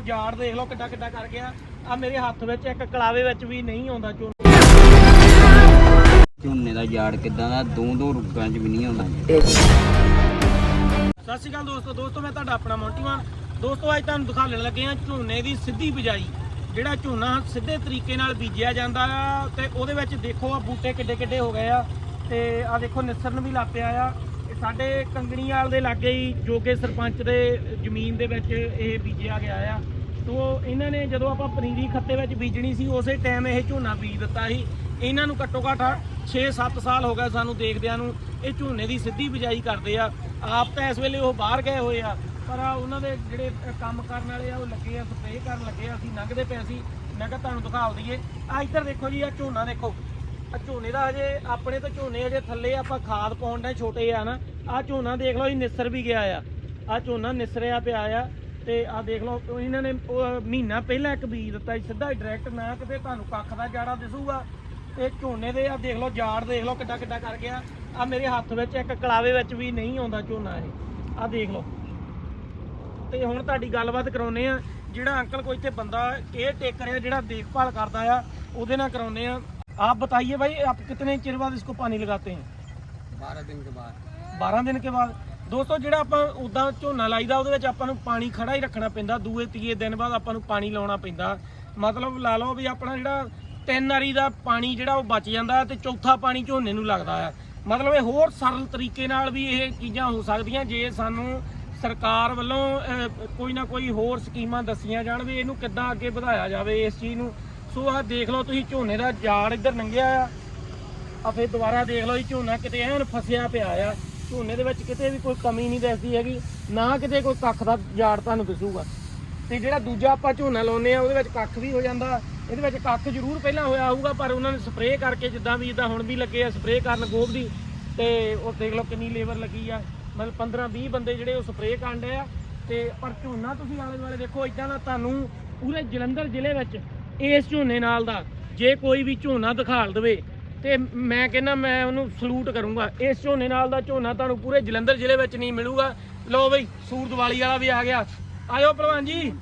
ਲਓ ਜਾੜ ਦੇਖ ਲਓ ਕਿੱਡਾ ਕਿੱਡਾ ਕਰ ਗਿਆ। ਆ ਮੇਰੇ ਹੱਥ ਵਿੱਚ ਇੱਕ ਕਲਾਵੇ ਵਿੱਚ ਵੀ ਨਹੀਂ ਆਉਂਦਾ ਝੋਨਾ ਝੋਨੇ ਦਾ ਯਾਰ ਕਿਦਾਂ ਦਾ ਦੋ ਦੋ ਰੁੱਗਾਂ 'ਚ ਵੀ ਨਹੀਂ ਆਉਂਦਾ। ਸਤਿ ਸ਼੍ਰੀ ਅਕਾਲ ਦੋਸਤੋ ਦੋਸਤੋ ਮੈਂ ਤੁਹਾਡਾ ਆਪਣਾ ਮੋਂਟੀਵਾਨ ਦੋਸਤੋ ਅੱਜ ਤੁਹਾਨੂੰ ਦਿਖਾਉਣ ਲੱਗੇ ਆ ਝੋਨੇ ਦੀ ਸਿੱਧੀ ਬਿਜਾਈ। ਜਿਹੜਾ ਝੋਨਾ ਸਿੱਧੇ ਤਰੀਕੇ ਨਾਲ ਬੀਜਿਆ ਜਾਂਦਾ ਆ ਤੇ ਉਹਦੇ ਵਿੱਚ ਦੇਖੋ ਆ ਬੂਟੇ ਕਿੱਡੇ ਕਿੱਡੇ ਹੋ ਗਏ ਆ। ਤੇ ਆ ਦੇਖੋ ਨਿਸਰਨ ਵੀ ਲਾਪਿਆ ਆ। ਇਹ ਸਾਡੇ ਕੰਗਣੀਵਾਲ ਦੇ ਲਾਗੇ ਹੀ ਜੋ ਕਿ ਸਰਪੰਚ ਦੇ ਜ਼ਮੀਨ ਦੇ ਵਿੱਚ ਇਹ ਬੀਜਿਆ ਗਿਆ ਆ। ਤੋ ਇਹਨਾਂ ਨੇ ਜਦੋਂ ਆਪਾਂ ਪਨੀਰੀ ਖੱਤੇ ਵਿੱਚ ਬੀਜਣੀ ਸੀ, ਉਸੇ ਟਾਈਮ ਇਹ ਝੋਨਾ ਬੀਜ ਦਿੱਤਾ ਸੀ। ਇਹਨਾਂ ਨੂੰ ਘੱਟੋ ਘੱਟ 6-7 ਸਾਲ ਹੋ ਗਏ ਸਾਨੂੰ ਦੇਖਦਿਆਂ ਨੂੰ, ਇਹ ਝੋਨੇ ਦੀ ਸਿੱਧੀ ਬਿਜਾਈ ਕਰਦੇ ਆ। ਆਪ ਤਾਂ ਇਸ ਵੇਲੇ ਉਹ ਬਾਹਰ ਗਏ ਹੋਏ ਆ, ਪਰ ਉਹਨਾਂ ਦੇ ਜਿਹੜੇ ਕੰਮ ਕਰਨ ਵਾਲੇ ਆ, ਉਹ ਲੱਗੇ ਆ ਸਪਰੇਅ ਕਰਨ ਲੱਗੇ ਆ, ਅਸੀਂ ਲੰਘਦੇ ਪਏ ਸੀ। ਮੈਂ ਕਿਹਾ ਤੁਹਾਨੂੰ ਦਿਖਾਉ ਦਈਏ। ਆ ਇੱਧਰ ਦੇਖੋ ਜੀ, ਆ ਝੋਨਾ ਦੇਖੋ। ਆ ਝੋਨੇ ਦਾ ਹਜੇ ਆਪਣੇ ਤਾਂ ਝੋਨੇ ਹਜੇ ਥੱਲੇ ਆਪਾਂ ਖਾਦ ਪਾਉਣ ਦੇ ਛੋਟੇ ਆ ਨਾ, ਆ ਝੋਨਾ ਦੇਖ ਲਓ ਜੀ ਨਿਸਰ ਵੀ ਗਿਆ ਆ। ਆ ਝੋਨਾ ਨਿਸਰਿਆ ਪਿਆ ਆ ਤੇ ਆ ਦੇਖ ਲਓ ਇਹਨਾਂ ਨੇ ਮਹੀਨਾ ਪਹਿਲਾਂ ਇੱਕ ਬੀਜ ਦਿੱਤਾ ਸੀ, ਸਿੱਧਾ ਡਾਇਰੈਕਟ ਨਾ ਕਿਤੇ ਤੁਹਾਨੂੰ ਕੱਖ ਦਾ ਜਾੜਾ ਦਿਸੂਗਾ। ਤੇ ਝੋਨੇ ਦੇ ਆ ਦੇਖ ਲਓ ਜਾੜ ਦੇਖ ਲਓ ਕਿੱਡਾ ਕਿੱਡਾ ਕਰ ਗਿਆ। ਆ ਮੇਰੇ ਹੱਥ ਵਿੱਚ ਇੱਕ ਕਲਾਵੇ ਵਿੱਚ ਵੀ ਨਹੀਂ ਆਉਂਦਾ ਝੋਨਾ ਇਹ। ਆ ਦੇਖ ਲਓ। ਤੇ ਹੁਣ ਤੁਹਾਡੀ ਗੱਲਬਾਤ ਕਰਾਉਨੇ ਆ, ਜਿਹੜਾ ਅੰਕਲ ਕੋਈ ਇੱਥੇ ਬੰਦਾ ਕੇਅਰ ਟੇਕਰ ਆ ਜਿਹੜਾ ਦੇਖਭਾਲ ਕਰਦਾ ਆ, ਉਹਦੇ ਨਾਲ ਕਰਾਉਨੇ ਆ। आप बताइए भाई आप कितने चिर बाद इसको पानी लगाते हैं 12 ਦਿਨ ਕੇ ਬਾਅਦ 12 ਦਿਨ ਕੇ ਬਾਅਦ ਦੋਸਤੋ ਜਿਹੜਾ ਆਪਾਂ ਉਦਾਂ ਝੋਨਾ ਲਾਈਦਾ ਉਹਦੇ ਵਿੱਚ ਆਪਾਂ ਨੂੰ ਪਾਣੀ ਖੜਾ ਹੀ ਰੱਖਣਾ ਪੈਂਦਾ ਦੂਏ ਤੀਏ ਦਿਨ ਬਾਅਦ ਆਪਾਂ ਨੂੰ ਪਾਣੀ ਲਾਉਣਾ ਪੈਂਦਾ ਮਤਲਬ ਲਾ ਲਓ ਵੀ ਆਪਣਾ ਜਿਹੜਾ ਤਿੰਨ ਵਾਰੀ ਦਾ ਪਾਣੀ ਜਿਹੜਾ ਉਹ ਬਚ ਜਾਂਦਾ ਤੇ ਚੌਥਾ ਪਾਣੀ ਝੋਨੇ ਨੂੰ ਲੱਗਦਾ ਆ ਮਤਲਬ ਇਹ ਹੋਰ ਸਰਲ ਤਰੀਕੇ ਨਾਲ ਵੀ ਇਹ ਚੀਜ਼ਾਂ ਹੋ ਸਕਦੀਆਂ ਜੇ ਸਾਨੂੰ ਸਰਕਾਰ ਵੱਲੋਂ ਅਹ, ਕੋਈ ਨਾ ਕੋਈ ਹੋਰ ਸਕੀਮਾਂ ਦੱਸੀਆਂ ਜਾਣ ਵੀ ਇਹਨੂੰ ਕਿੱਦਾਂ ਅੱਗੇ ਵਧਾਇਆ ਜਾਵੇ ਇਸ ਚੀਜ਼ ਨੂੰ ਸੋ ਆਹ ਦੇਖ ਲਓ ਤੁਸੀਂ, ਝੋਨੇ ਦਾ ਜਾੜ ਇੱਧਰ ਲੰਘਿਆ ਆ। ਆ ਫਿਰ ਦੁਬਾਰਾ ਦੇਖ ਲਓ ਜੀ, ਝੋਨਾ ਕਿਤੇ ਐਨ ਫਸਿਆ ਪਿਆ ਆ। ਝੋਨੇ ਦੇ ਵਿੱਚ ਕਿਤੇ ਵੀ ਕੋਈ ਕਮੀ ਨਹੀਂ ਦਿਸਦੀ ਹੈਗੀ, ਨਾ ਕਿਤੇ ਕੋਈ ਕੱਖ ਦਾ ਜਾੜ ਤੁਹਾਨੂੰ ਦਿਸੂਗਾ। ਤੇ ਜਿਹੜਾ ਦੂਜਾ ਆਪਾਂ ਝੋਨਾ ਲਾਉਨੇ ਆ, ਉਹਦੇ ਵਿੱਚ ਕੱਖ ਵੀ ਹੋ ਜਾਂਦਾ। ਇਹਦੇ ਵਿੱਚ ਕੱਖ ਜ਼ਰੂਰ ਪਹਿਲਾਂ ਹੋਇਆ ਹੋਊਗਾ, ਪਰ ਉਹਨਾਂ ਨੇ ਸਪਰੇਅ ਕਰਕੇ ਜਿੱਦਾਂ ਵੀ, ਜਿੱਦਾਂ ਹੁਣ ਵੀ ਲੱਗੇ ਆ ਸਪਰੇਅ ਕਰਨ ਗੋਭ ਦੀ, ਤੇ ਉਹ ਦੇਖ ਲਓ ਕਿੰਨੀ ਲੇਬਰ ਲੱਗੀ ਆ। ਮਤਲਬ 15 20 ਬੰਦੇ ਜਿਹੜੇ ਉਹ ਸਪਰੇਅ ਕਰਨ ਡਏ ਆ। ਤੇ ਪਰ ਝੋਨਾ ਤੁਸੀਂ ਆਲੇ ਦੁਆਲੇ ਦੇਖੋ ਇਦਾਂ ਦਾ ਤੁਹਾਨੂੰ ਪੂਰੇ ਜਲੰਧਰ ਜ਼ਿਲ੍ਹੇ ਵਿੱਚ ਇਸ ਝੋਨੇ ਨਾਲ ਦਾ ਜੇ ਕੋਈ ਵੀ ਝੋਨਾ ਦਿਖਾਲ ਦੇਵੇ ਤੇ ਮੈਂ ਕਹਿੰਦਾ ਮੈਂ ਉਹਨੂੰ ਸਲੂਟ ਕਰੂੰਗਾ। ਇਸ ਝੋਨੇ ਨਾਲ ਦਾ ਝੋਨਾ ਤੁਹਾਨੂੰ ਪੂਰੇ ਜਲੰਧਰ ਜ਼ਿਲ੍ਹੇ ਵਿੱਚ ਨਹੀਂ ਮਿਲੂਗਾ। ਲਓ ਬਈ ਸੂਰ ਦੀਵਾਲੀ ਵਾਲਾ ਵੀ ਆ ਗਿਆ। ਆਇਓ ਭਲਵਾਨ ਜੀ।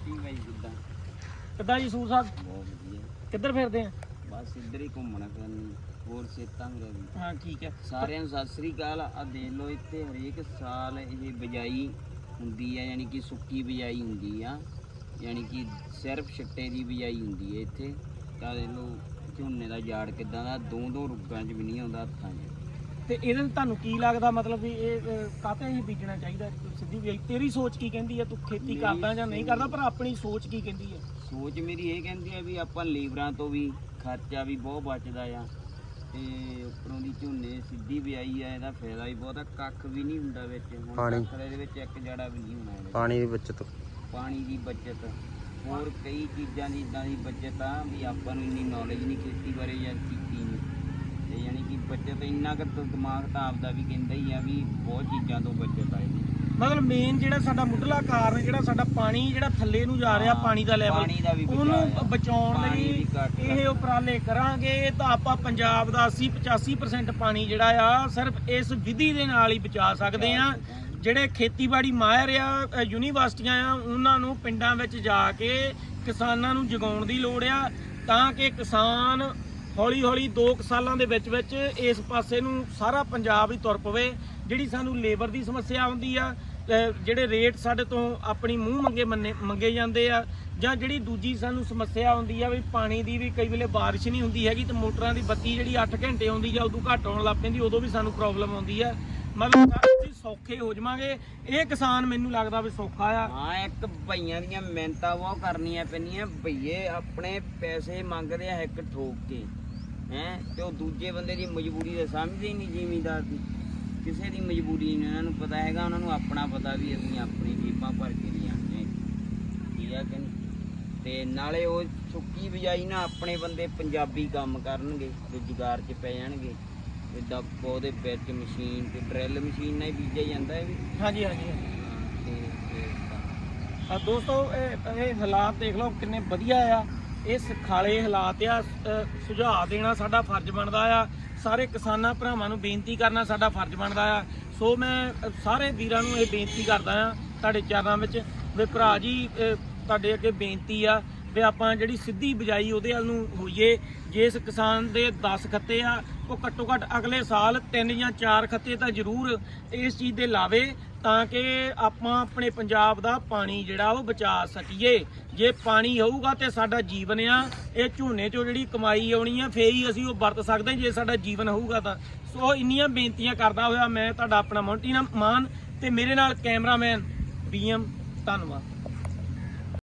ਕਿੱਦਾਂ ਜੀ ਸੂਰ ਸਾਹਿਬ? ਕਿੱਧਰ ਫਿਰਦੇ ਆ? ਬਸ ਇੱਧਰ ਹੀ ਘੁੰਮਣਾ ਫਿਰਨੀ ਹੋਰ ਸੇਤਾਂ ਵੀ ਹਾਂ ਠੀਕ ਹੈ। ਸਾਰਿਆਂ ਨੂੰ ਸਤਿ ਸ੍ਰੀ ਅਕਾਲ। ਆ ਦੇਖ ਲਓ ਇੱਥੇ ਹਰੇਕ ਸਾਲ ਇਹ ਬਿਜਾਈ ਹੁੰਦੀ ਆ ਯਾਨੀ ਕਿ ਸੁੱਕੀ ਬਿਜਾਈ ਹੁੰਦੀ ਆ। ਯਾਨੀ ਕਿ ਸਿਰਫ ਛਿੱਟੇ ਦੀ ਬਿਜਾਈ ਹੁੰਦੀ ਹੈ ਇੱਥੇ। ਤਾਂ ਦੇਖ ਲਓ ਝੋਨੇ ਦਾ ਯਾਰ ਕਿਦਾਂ ਦਾ ਦੋ ਦੋ ਰੁੱਗਾਂ 'ਚ ਵੀ ਨਹੀਂ ਆਉਂਦਾ ਹੱਥਾਂ 'ਚ। ਤੇ ਇਹਦੇ ਨਾਲ ਤੁਹਾਨੂੰ ਕੀ ਲੱਗਦਾ ਮਤਲਬ ਵੀ ਇਹ ਕਾਤੇ ਹੀ ਬੀਜਣਾ ਚਾਹੀਦਾ? ਸਿੱਧੀ ਵੀ ਤੇਰੀ ਸੋਚ ਕੀ ਕਹਿੰਦੀ ਹੈ ਤੂੰ ਖੇਤੀ ਕਰਦਾ ਜਾਂ ਨਹੀਂ ਕਰਦਾ ਪਰ ਆਪਣੀ ਸੋਚ ਕੀ ਕਹਿੰਦੀ ਹੈ ਸੋਚ ਮੇਰੀ ਇਹ ਕਹਿੰਦੀ ਆ ਵੀ ਆਪਾਂ ਲੀਵਰਾਂ ਤੋਂ ਵੀ ਖਰਚਾ ਵੀ ਬਹੁਤ ਬਚਦਾ ਆ। ਤੇ ਉੱਪਰੋਂ ਦੀ ਝੋਨੇ ਸਿੱਧੀ ਬਿਜਾਈ ਆ ਇਹਦਾ ਫਾਇਦਾ ਵੀ ਬਹੁਤਾ ਕੱਖ ਵੀ ਨਹੀਂ ਹੁੰਦਾ ਵਿੱਚ। ਹੁਣ ਪਾਣੀ। ਕੱਖ ਦੇ ਵਿੱਚ ਇੱਕ ਜੜਾ ਵੀ ਨਹੀਂ ਹੋਣਾ ਇਹਦੇ ਪਾਣੀ ਦੀ ਬਚਤ ਪਾਣੀ ਦੀ ਬਚਤ। ਹੋਰ ਕਈ ਚੀਜ਼ਾਂ ਦੀ ਇਦਾਂ ਦੀ ਬਚਤ ਆ ਵੀ ਆਪਾਂ ਨੂੰ ਇੰਨੀ ਨੌਲੇਜ ਨਹੀਂ ਖੇਤੀ ਬਾਰੇ ਜਾਂ ਕੀਤੀ ਨਹੀਂ। ਤੇ ਯਾਨੀ ਕਿ ਬਚਤ ਇੰਨਾ ਕੁ ਤਾਂ ਦਿਮਾਗ ਤਾਂ ਆਪਦਾ ਵੀ ਕਹਿੰਦਾ ਹੀ ਆ ਵੀ ਬਹੁਤ ਚੀਜ਼ਾਂ ਤੋਂ ਬਚਤ ਆ ਇਹਦੀ। ਮਤਲਬ ਮੇਨ ਜਿਹੜਾ ਸਾਡਾ ਮੁੱਢਲਾ ਕਾਰਨ ਜਿਹੜਾ ਸਾਡਾ ਪਾਣੀ ਜਿਹੜਾ ਥੱਲੇ ਨੂੰ ਜਾ ਰਿਹਾ ਪਾਣੀ ਦਾ ਲੈਵਲ ਉਹਨੂੰ। ਬਚਾਉਣ ਲਈ ਇਹ ਉਪਰਾਲੇ ਕਰਾਂਗੇ ਤਾਂ ਆਪਾਂ ਪੰਜਾਬ ਦਾ 80 85% ਪਾਣੀ ਜਿਹੜਾ ਆ ਸਿਰਫ ਇਸ ਵਿਧੀ ਦੇ ਨਾਲ ਹੀ ਬਚਾ ਸਕਦੇ ਆ ਜਿਹੜੇ ਖੇਤੀਬਾੜੀ ਮਾਹਿਰ ਆ ਯੂਨੀਵਰਸਿਟੀਆਂ ਆ, ਉਹਨਾਂ ਨੂੰ ਪਿੰਡਾਂ ਵਿੱਚ ਜਾ ਕੇ ਕਿਸਾਨਾਂ ਨੂੰ ਜਗਾਉਣ ਦੀ ਲੋੜ ਆ, ਤਾਂ ਕਿ ਕਿਸਾਨ ਹੌਲੀ ਹੌਲੀ 2 ਸਾਲਾਂ ਦੇ ਵਿੱਚ ਵਿੱਚ ਇਸ ਪਾਸੇ ਨੂੰ ਸਾਰਾ ਪੰਜਾਬ ਹੀ ਤੁਰ ਪਵੇ, ਜਿਹੜੀ ਸਾਨੂੰ ਲੇਬਰ ਦੀ ਸਮੱਸਿਆ ਆਉਂਦੀ ਆ ਜਿਹੜੇ ਰੇਟ ਸਾਡੇ ਤੋਂ ਆਪਣੀ ਮੂੰਹ ਮੰਗੇ ਮੰਨੇ- ਮੰਗੇ ਜਾਂਦੇ ਆ, ਜਾਂ ਜਿਹੜੀ ਦੂਜੀ ਸਾਨੂੰ ਸਮੱਸਿਆ ਆਉਂਦੀ ਆ ਵੀ ਪਾਣੀ ਦੀ ਵੀ ਕਈ ਵੇਲੇ ਬਾਰਿਸ਼ ਨਹੀਂ ਹੁੰਦੀ ਹੈਗੀ ਤੇ ਮੋਟਰਾਂ ਦੀ ਬੱਤੀ ਜਿਹੜੀ 8 ਘੰਟੇ ਆਉਂਦੀ ਜਾਂ ਉਦੋਂ ਘੱਟ ਆਉਣ ਲੱਗ ਪੈਂਦੀ, ਉਦੋਂ ਵੀ ਸਾਨੂੰ ਪ੍ਰੋਬਲਮ ਆਉਂਦੀ ਆ। ਮਤਲਬ ਅਸੀਂ ਸੌਖੇ ਹੋ ਜਾਵਾਂਗੇ। ਇਹ ਕਿਸਾਨ ਮੈਨੂੰ ਲੱਗਦਾ ਵੀ ਸੌਖਾ ਆ। ਹਾਂ, ਇੱਕ ਭਈਆਂ ਦੀਆਂ ਮਿਹਨਤਾਂ ਬਹੁਤ ਕਰਨੀਆਂ ਪੈਣੀਆਂ ਭਈਏ ਆਪਣੇ ਪੈਸੇ ਮੰਗਦੇ ਆ ਇੱਕ ਠੋਕ ਕੇ। ਹੈ, ਤੇ ਉਹ ਦੂਜੇ ਬੰਦੇ ਦੀ ਮਜਬੂਰੀ ਤਾਂ ਸਮਝਦੇ ਹੀ ਨਹੀਂ ਜ਼ਿਮੀਂਦਾਰ ਦੀ। ਕਿਸੇ ਦੀ ਮਜਬੂਰੀ ਨਹੀਂ, ਉਹਨਾਂ ਨੂੰ ਪਤਾ ਹੈਗਾ, ਉਹਨਾਂ ਨੂੰ ਆਪਣਾ ਪਤਾ ਵੀ ਅਸੀਂ ਆਪਣੀ ਜੇਬਾਂ ਭਰ ਕੇ ਲਿਆਣੇ ਠੀਕ ਆ ਕਿ ਤੇ ਨਾਲੇ ਉਹ ਸੁੱਕੀ ਬਿਜਾਈ ਨਾ ਆਪਣੇ ਬੰਦੇ ਪੰਜਾਬੀ ਕੰਮ ਕਰਨਗੇ, ਰੁਜ਼ਗਾਰ 'ਚ ਪੈ ਜਾਣਗੇ। ਡੱਪ ਉਹਦੇ ਵਿੱਚ ਮਸ਼ੀਨ ਤੇ ਡਰਿਲ ਮਸ਼ੀਨ ਨਾਲ ਹੀ ਬੀਜਿਆ ਜਾਂਦਾ ਹੈ ਵੀ। ਹਾਂਜੀ ਹਾਂਜੀ ਹਾਂ, ਤੇ ਤੇ ਤਾਂ ਆ ਦੋਸਤੋ ਇਹ ਇਹ ਹਾਲਾਤ ਦੇਖ ਲਓ ਕਿੰਨੇ ਵਧੀਆ ਆ। ਇਹ ਸਖਾਲੇ ਹਾਲਾਤ ਆ ਅ, ਸੁਝਾਅ ਦੇਣਾ ਸਾਡਾ ਫਰਜ਼ ਬਣਦਾ ਆ। ਸਾਰੇ ਕਿਸਾਨਾਂ ਭਰਾਵਾਂ ਨੂੰ ਬੇਨਤੀ ਕਰਨਾ ਸਾਡਾ ਫਰਜ਼ ਬਣਦਾ ਆ। ਸੋ ਮੈਂ ਅ, ਸਾਰੇ ਵੀਰਾਂ ਨੂੰ ਇਹ ਬੇਨਤੀ ਕਰਦਾ ਆ ਤੁਹਾਡੇ ਚਰਨਾਂ ਵਿੱਚ ਵੀ ਭਰਾ ਜੀ ਅ, ਤੁਹਾਡੇ ਅੱਗੇ ਬੇਨਤੀ ਆ ਵੀ ਆਪਾਂ ਜਿਹੜੀ ਸਿੱਧੀ ਬਿਜਾਈ ਉਹਦੇ ਵੱਲ ਨੂੰ ਹੋਈਏ। ਜਿਸ ਕਿਸਾਨ ਦੇ 10 ਖੱਤੇ ਆ ਉਹ ਘੱਟੋ ਘੱਟ ਅਗਲੇ ਸਾਲ ਤਿੰਨ ਜਾਂ ਚਾਰ ਖੱਤੇ ਤਾਂ ਜ਼ਰੂਰ ਇਸ ਚੀਜ਼ ਦੇ ਲਾਵੇ ਤਾਂ ਕਿ ਆਪਾਂ ਆਪਣੇ ਪੰਜਾਬ ਦਾ ਪਾਣੀ ਜਿਹੜਾ ਉਹ ਬਚਾ ਸਕੀਏ। ਜੇ ਪਾਣੀ ਹੋਊਗਾ ਤੇ ਸਾਡਾ ਜੀਵਨ ਆ, ਇਹ ਝੋਨੇ ਚੋਂ ਜਿਹੜੀ ਕਮਾਈ ਆਉਣੀ ਆ, ਫੇਰ ਹੀ ਅਸੀਂ ਉਹ ਵਰਤ ਸਕਦੇ ਜੇ ਸਾਡਾ ਜੀਵਨ ਹੋਊਗਾ ਤਾਂ। ਸੋ ਇੰਨੀਆਂ ਬੇਨਤੀਆਂ ਕਰਦਾ ਹੋਇਆ ਮੈਂ, ਤੁਹਾਡਾ ਆਪਣਾ ਮੌਂਟੀ ਮਾਨ ਤੇ ਮੇਰੇ ਨਾਲ ਕੈਮਰਾਮੈਨ ਬੀਐਮ ਧੰਨਵਾਦ।